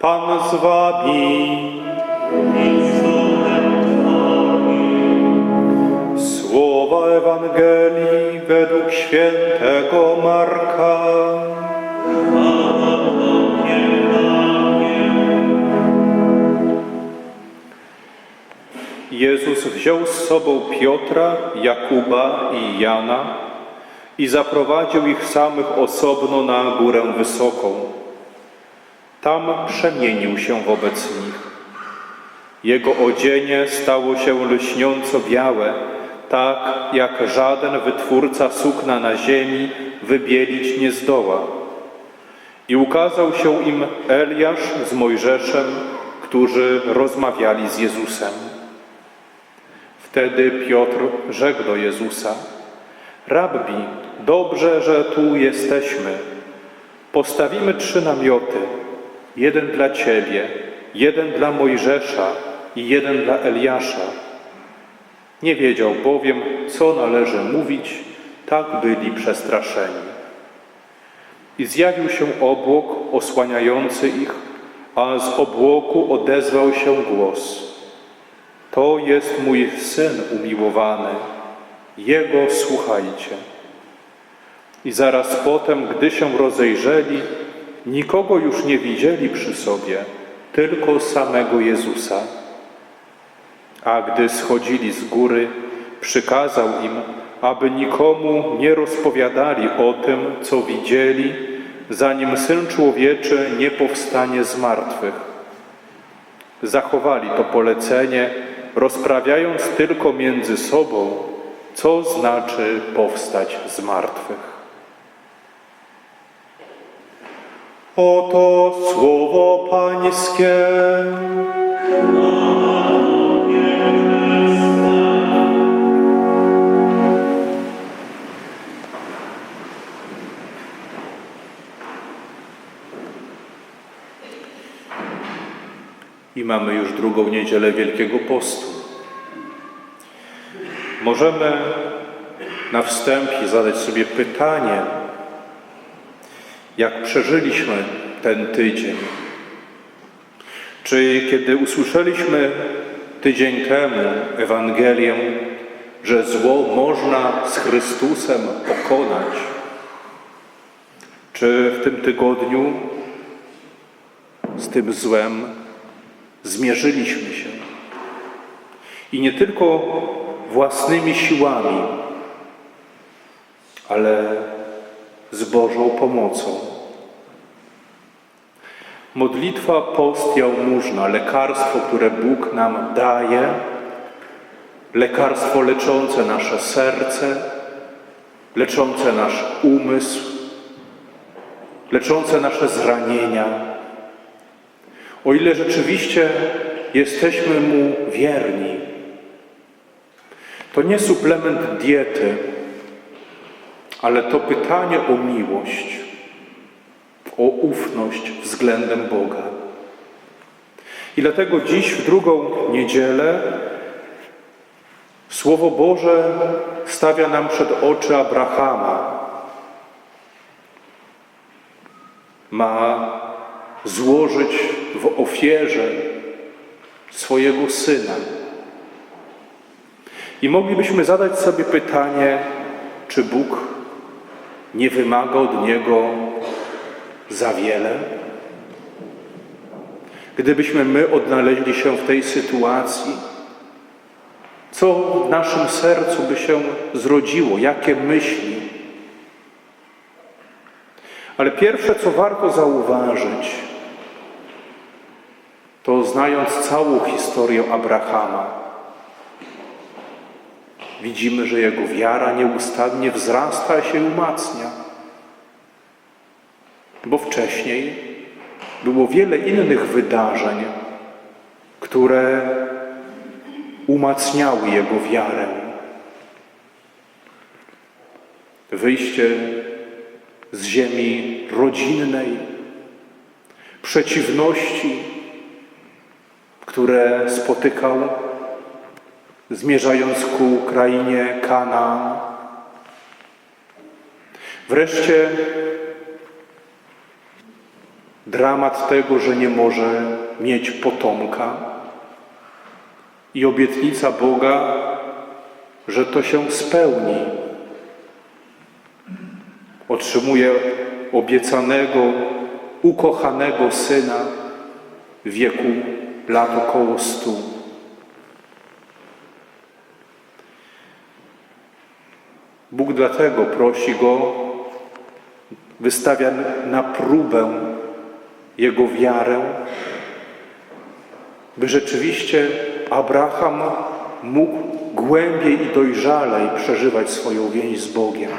z wami. Słowa Ewangelii według świętego Marka. Jezus wziął z sobą Piotra, Jakuba i Jana i zaprowadził ich samych osobno na górę wysoką. Tam przemienił się wobec nich. Jego odzienie stało się lśniąco białe, tak jak żaden wytwórca sukna na ziemi wybielić nie zdoła. I ukazał się im Eliasz z Mojżeszem, którzy rozmawiali z Jezusem. Wtedy Piotr rzekł do Jezusa: Rabbi, dobrze, że tu jesteśmy. Postawimy trzy namioty: jeden dla ciebie, jeden dla Mojżesza i jeden dla Eliasza. Nie wiedział bowiem, co należy mówić, tak byli przestraszeni. I zjawił się obłok osłaniający ich, a z obłoku odezwał się głos. To jest mój syn umiłowany, jego słuchajcie. I zaraz potem, gdy się rozejrzeli, nikogo już nie widzieli przy sobie, tylko samego Jezusa. A gdy schodzili z góry, przykazał im, aby nikomu nie rozpowiadali o tym, co widzieli, zanim Syn Człowieczy nie powstanie z martwych. Zachowali to polecenie, rozprawiając tylko między sobą, co znaczy powstać z martwych. Oto słowo Pańskie. I mamy już drugą niedzielę Wielkiego Postu. Możemy na wstępie zadać sobie pytanie, jak przeżyliśmy ten tydzień. Czy kiedy usłyszeliśmy tydzień temu Ewangelię, że zło można z Chrystusem pokonać, czy w tym tygodniu z tym złem zmierzyliśmy się? I nie tylko własnymi siłami, ale z Bożą pomocą. Modlitwa, post, jałmużna, lekarstwo, które Bóg nam daje, lekarstwo leczące nasze serce, leczące nasz umysł, leczące nasze zranienia. O ile rzeczywiście jesteśmy Mu wierni, to nie suplement diety, ale to pytanie o miłość, o ufność względem Boga. I dlatego dziś, w drugą niedzielę, Słowo Boże stawia nam przed oczy Abrahama. Ma złożyć w ofierze swojego syna. I moglibyśmy zadać sobie pytanie, czy Bóg nie wymaga od niego za wiele? Gdybyśmy my odnaleźli się w tej sytuacji, co w naszym sercu by się zrodziło, jakie myśli? Ale pierwsze, co warto zauważyć, to znając całą historię Abrahama, widzimy, że jego wiara nieustannie wzrasta się i umacnia. Bo wcześniej było wiele innych wydarzeń, które umacniały jego wiarę. Wyjście z ziemi rodzinnej, przeciwności, które spotykał zmierzając ku krainie Kanaan. Wreszcie dramat tego, że nie może mieć potomka i obietnica Boga, że to się spełni. Otrzymuje obiecanego, ukochanego syna w wieku lat około stu. Bóg dlatego prosi go, wystawia na próbę jego wiarę, by rzeczywiście Abraham mógł głębiej i dojrzalej przeżywać swoją więź z Bogiem.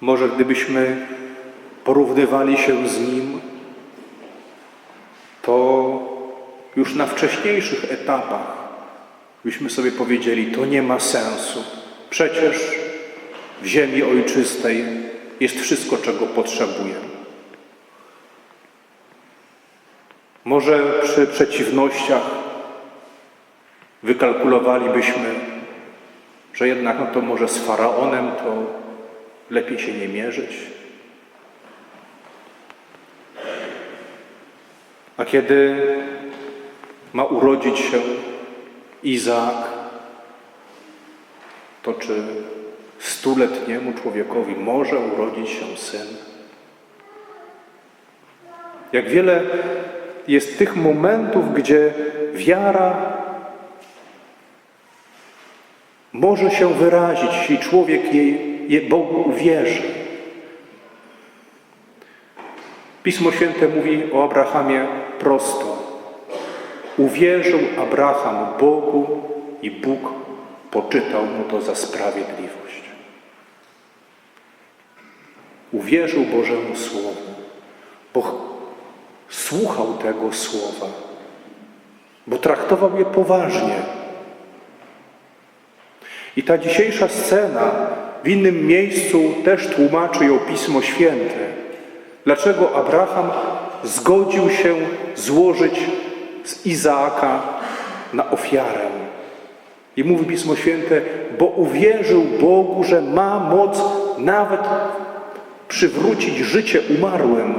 Może gdybyśmy porównywali się z nim, to już na wcześniejszych etapach byśmy sobie powiedzieli, to nie ma sensu. Przecież w ziemi ojczystej jest wszystko, czego potrzebuję. Może przy przeciwnościach wykalkulowalibyśmy, że jednak no to może z faraonem to lepiej się nie mierzyć. A kiedy ma urodzić się Izaak, to czy stuletniemu człowiekowi może urodzić się syn? Jak wiele jest tych momentów, gdzie wiara może się wyrazić, jeśli człowiek jej, jej Bogu uwierzy. Pismo Święte mówi o Abrahamie prosto. Uwierzył Abraham Bogu i Bóg poczytał mu to za sprawiedliwość. Uwierzył Bożemu Słowu, bo słuchał tego Słowa, bo traktował je poważnie. I ta dzisiejsza scena w innym miejscu też tłumaczy ją Pismo Święte. Dlaczego Abraham zgodził się złożyć z Izaaka na ofiarę? I mówi Pismo Święte, bo uwierzył Bogu, że ma moc nawet przywrócić życie umarłym.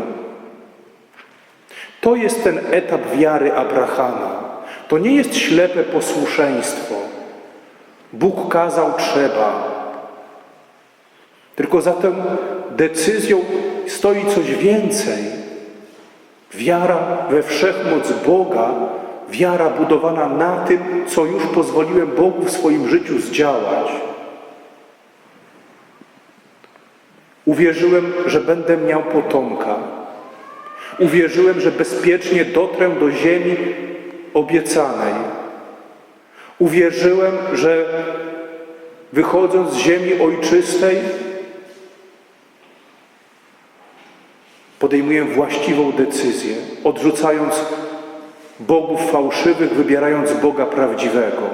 To jest ten etap wiary Abrahama. To nie jest ślepe posłuszeństwo. Bóg kazał trzeba. Tylko za tą decyzją stoi coś więcej. Wiara we wszechmoc Boga, wiara budowana na tym, co już pozwoliłem Bogu w swoim życiu zdziałać. Uwierzyłem, że będę miał potomka. Uwierzyłem, że bezpiecznie dotrę do ziemi obiecanej. Uwierzyłem, że wychodząc z ziemi ojczystej, podejmuję właściwą decyzję, odrzucając bogów fałszywych, wybierając Boga prawdziwego.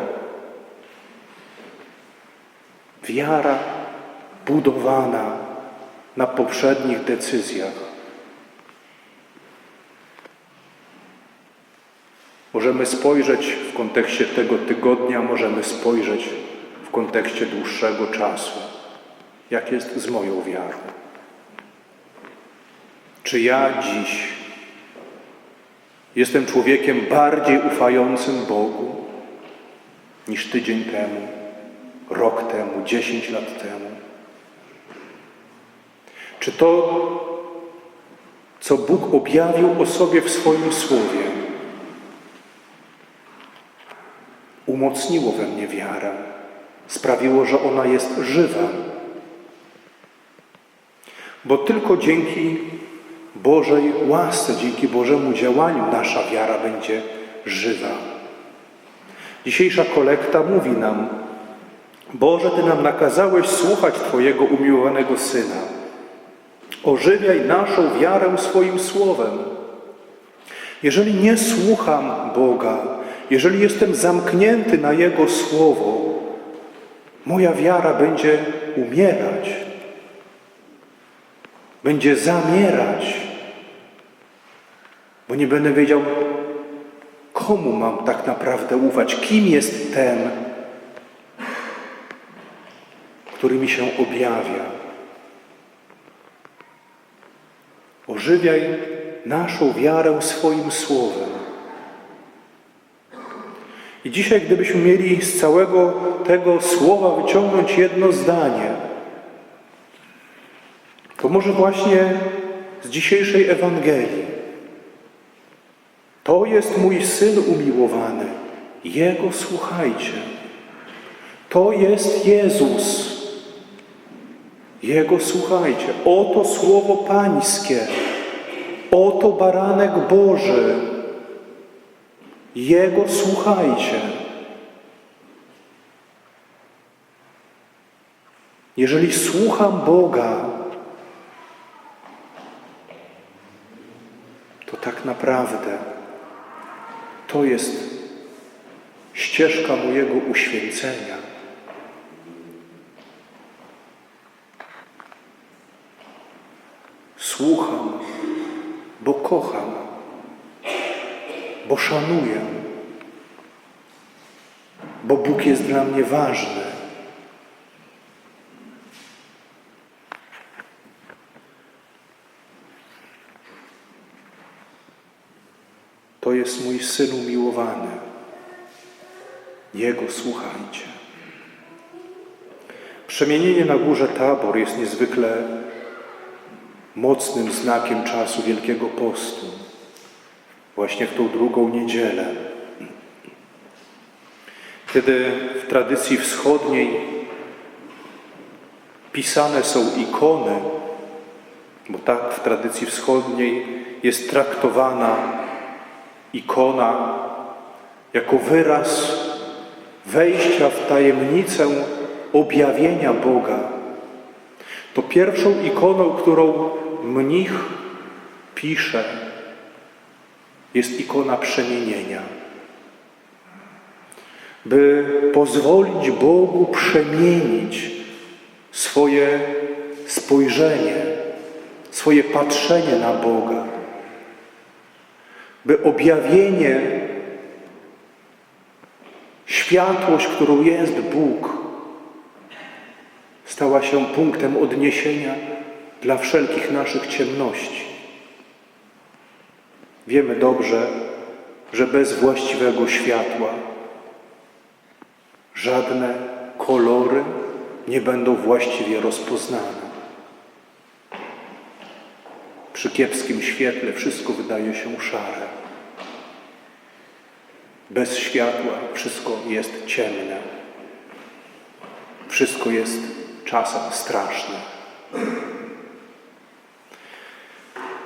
Wiara budowana na poprzednich decyzjach. Możemy spojrzeć w kontekście tego tygodnia, możemy spojrzeć w kontekście dłuższego czasu. Jak jest z moją wiarą? Czy ja dziś jestem człowiekiem bardziej ufającym Bogu niż tydzień temu, rok temu, dziesięć lat temu? Czy to, co Bóg objawił o sobie w swoim słowie, umocniło we mnie wiarę, sprawiło, że ona jest żywa? Bo tylko dzięki Bożej łasce, dzięki Bożemu działaniu nasza wiara będzie żywa. Dzisiejsza kolekta mówi nam, Boże, Ty nam nakazałeś słuchać Twojego umiłowanego Syna. Ożywiaj naszą wiarę swoim słowem. Jeżeli nie słucham Boga, jeżeli jestem zamknięty na Jego słowo, moja wiara będzie umierać, będzie zamierać, bo nie będę wiedział, komu mam tak naprawdę ufać, kim jest ten, który mi się objawia. Ożywiaj naszą wiarę swoim słowem. I dzisiaj, gdybyśmy mieli z całego tego słowa wyciągnąć jedno zdanie, to może właśnie z dzisiejszej Ewangelii. To jest mój syn umiłowany, jego słuchajcie. To jest Jezus. Jego słuchajcie. Oto słowo Pańskie. Oto baranek Boży. Jego słuchajcie. Jeżeli słucham Boga, to tak naprawdę to jest ścieżka mojego uświęcenia. Słucham, bo kocham, bo szanuję, bo Bóg jest dla mnie ważny. To jest mój syn umiłowany. Jego słuchajcie. Przemienienie na górze Tabor jest niezwykle mocnym znakiem czasu Wielkiego Postu, właśnie w tą drugą niedzielę, kiedy w tradycji wschodniej pisane są ikony, bo tak w tradycji wschodniej jest traktowana ikona jako wyraz wejścia w tajemnicę objawienia Boga. To pierwszą ikoną, którą mnich pisze, jest ikona przemienienia. By pozwolić Bogu przemienić swoje spojrzenie, swoje patrzenie na Boga, by objawienie, światłość, którą jest Bóg, stała się punktem odniesienia dla wszelkich naszych ciemności. Wiemy dobrze, że bez właściwego światła żadne kolory nie będą właściwie rozpoznane. Przy kiepskim świetle wszystko wydaje się szare. Bez światła wszystko jest ciemne. Wszystko jest czasem straszne.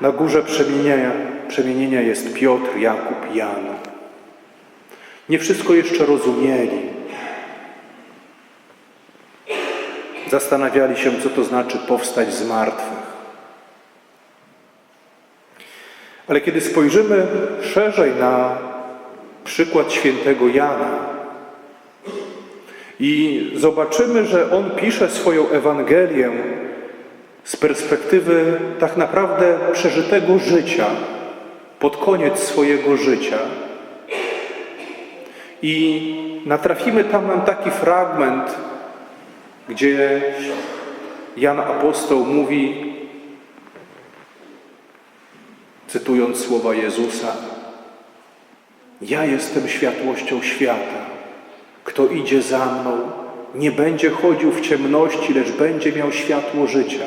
Na górze przemienienia, przemienienia jest Piotr, Jakub, Jan. Nie wszystko jeszcze rozumieli. Zastanawiali się, co to znaczy powstać z martwych. Ale kiedy spojrzymy szerzej na przykład świętego Jana i zobaczymy, że on pisze swoją Ewangelię z perspektywy tak naprawdę przeżytego życia, pod koniec swojego życia. I natrafimy tam na taki fragment, gdzie Jan Apostoł mówi, cytując słowa Jezusa, ja jestem światłością świata. Kto idzie za mną, nie będzie chodził w ciemności, lecz będzie miał światło życia.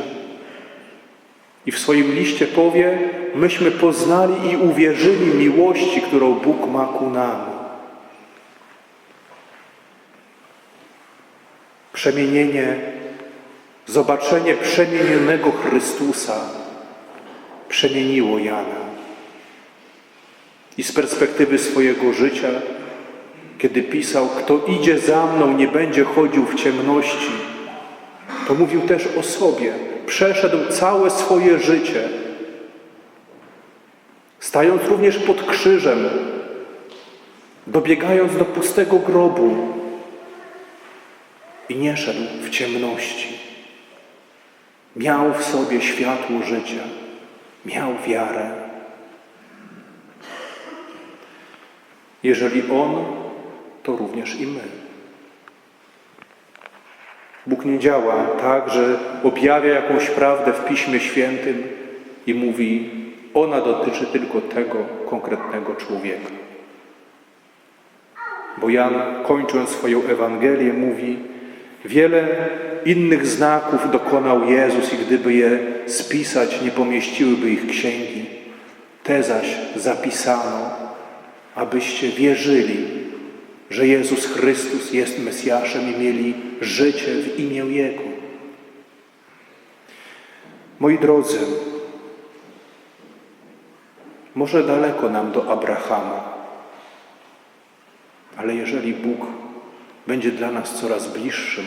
I w swoim liście powie, myśmy poznali i uwierzyli miłości, którą Bóg ma ku nam. Przemienienie, zobaczenie przemienionego Chrystusa przemieniło Jana. I z perspektywy swojego życia, kiedy pisał, kto idzie za mną, nie będzie chodził w ciemności, to mówił też o sobie. Przeszedł całe swoje życie, stając również pod krzyżem, dobiegając do pustego grobu i nie szedł w ciemności. Miał w sobie światło życia, miał wiarę. Jeżeli On, to również i my. Bóg nie działa tak, że objawia jakąś prawdę w Piśmie Świętym i mówi: ona dotyczy tylko tego konkretnego człowieka. Bo Jan, kończąc swoją Ewangelię, mówi: Wiele innych znaków dokonał Jezus, i gdyby je spisać, nie pomieściłyby ich księgi. Te zaś zapisano, abyście wierzyli, że Jezus Chrystus jest Mesjaszem i mieli życie w imię Jego. Moi drodzy, może daleko nam do Abrahama, ale jeżeli Bóg będzie dla nas coraz bliższym,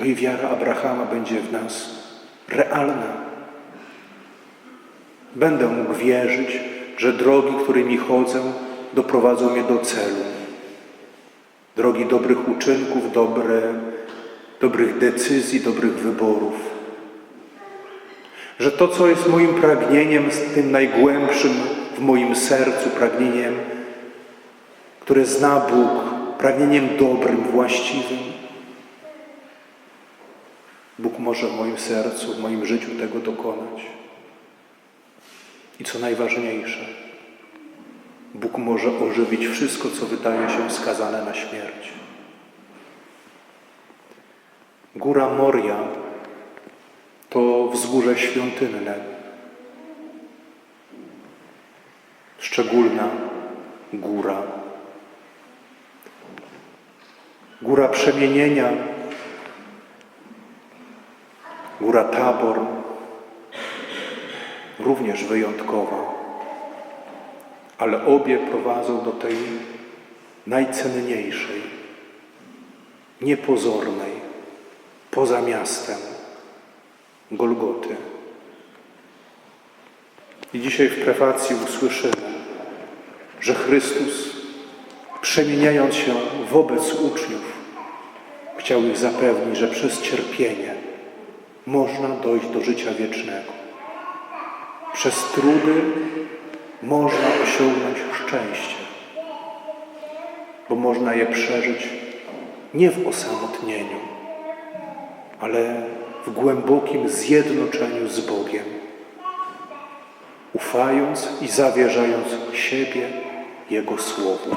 to i wiara Abrahama będzie w nas realna. Będę mógł wierzyć, że drogi, którymi chodzę, doprowadzą mnie do celu. Drogi dobrych uczynków, dobre, dobrych decyzji, dobrych wyborów. Że to, co jest moim pragnieniem, z tym najgłębszym w moim sercu, pragnieniem, które zna Bóg, pragnieniem dobrym, właściwym, Bóg może w moim sercu, w moim życiu tego dokonać. I co najważniejsze, Bóg może ożywić wszystko, co wydaje się skazane na śmierć. Góra Moria to wzgórze świątynne, szczególna góra. Góra przemienienia, góra Tabor, również wyjątkowa, ale obie prowadzą do tej najcenniejszej, niepozornej, poza miastem Golgoty. I dzisiaj w prefacji usłyszymy, że Chrystus, przemieniając się wobec uczniów, chciał ich zapewnić, że przez cierpienie można dojść do życia wiecznego. Przez trudy można osiągnąć szczęście, bo można je przeżyć nie w osamotnieniu, ale w głębokim zjednoczeniu z Bogiem, ufając i zawierzając siebie Jego Słowu.